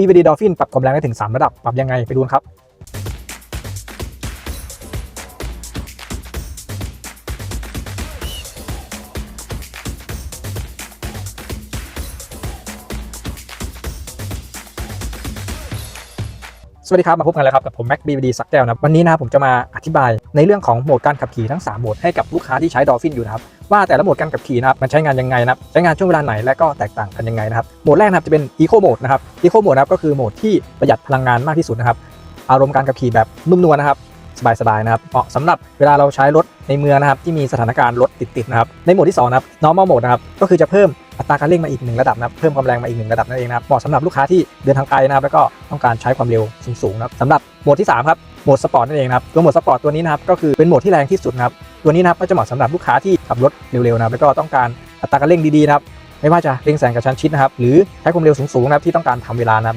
BVD Dolphin ปรับความแรงได้ถึง 3 ระดับ ปรับยังไงไปดูนครับ สวัสดีครับ มาพบกันแล้วครับ กับผมแม็กบีดีสักแก้วนะวันนี้นะครับผมจะมาอธิบายในเรื่องของโหมดการขับขี่ทั้ง 3 โหมดให้กับลูกค้าที่ใช้ดอฟฟินอยู่นะครับว่าแต่ละโหมดการขับขี่นะครับมันใช้งานยังไงนะครับใช้งานช่วงเวลาไหนและก็แตกต่างกันยังไงนะครับโหมดแรกนะครับจะเป็นอีโคโหมดนะครับอีโคโหมดนะครับก็คือโหมดที่ประหยัดพลังงานมากที่สุดนะครับอารมณ์การขับขี่แบบนุ่มนวลนะครับ สบายๆนะครับเหมาะสำหรับเวลาเราใช้รถในเมืองนะครับที่มีสถานการณ์รถติดๆนะครับในโหมดที่สองนะครับ Normal Mode นะครับก็คือจะเพิ่มอัตราการเร่งมาอีกหนึ่งระดับนะครับเพิ่มความแรงมาอีกหนึ่งระดับนั่นเองนะครับเหมาะสำหรับลูกค้าที่เดินทางไกลนะครับแล้วก็ต้องการใช้ความเร็วสูงๆนะครับสำหรับโหมดที่สามครับโหมดสปอร์ตนั่นเองนะครับตัวโหมดสปอร์ตตัวนี้นะครับก็คือเป็นโหมดที่แรงที่สุดนะครับตัวนี้นะครับก็จะเหมาะสำหรับลูกค้าที่ขับรถเร็วๆนะครับแล้วก็ต้องการอัตราการเร่งดีๆนะครับไม่ว่าจะเร่งแซงกระชั้นชิดนะครับหรือใช้ความเร็วสูงๆนะครับที่ต้องการทำเวลานะครับ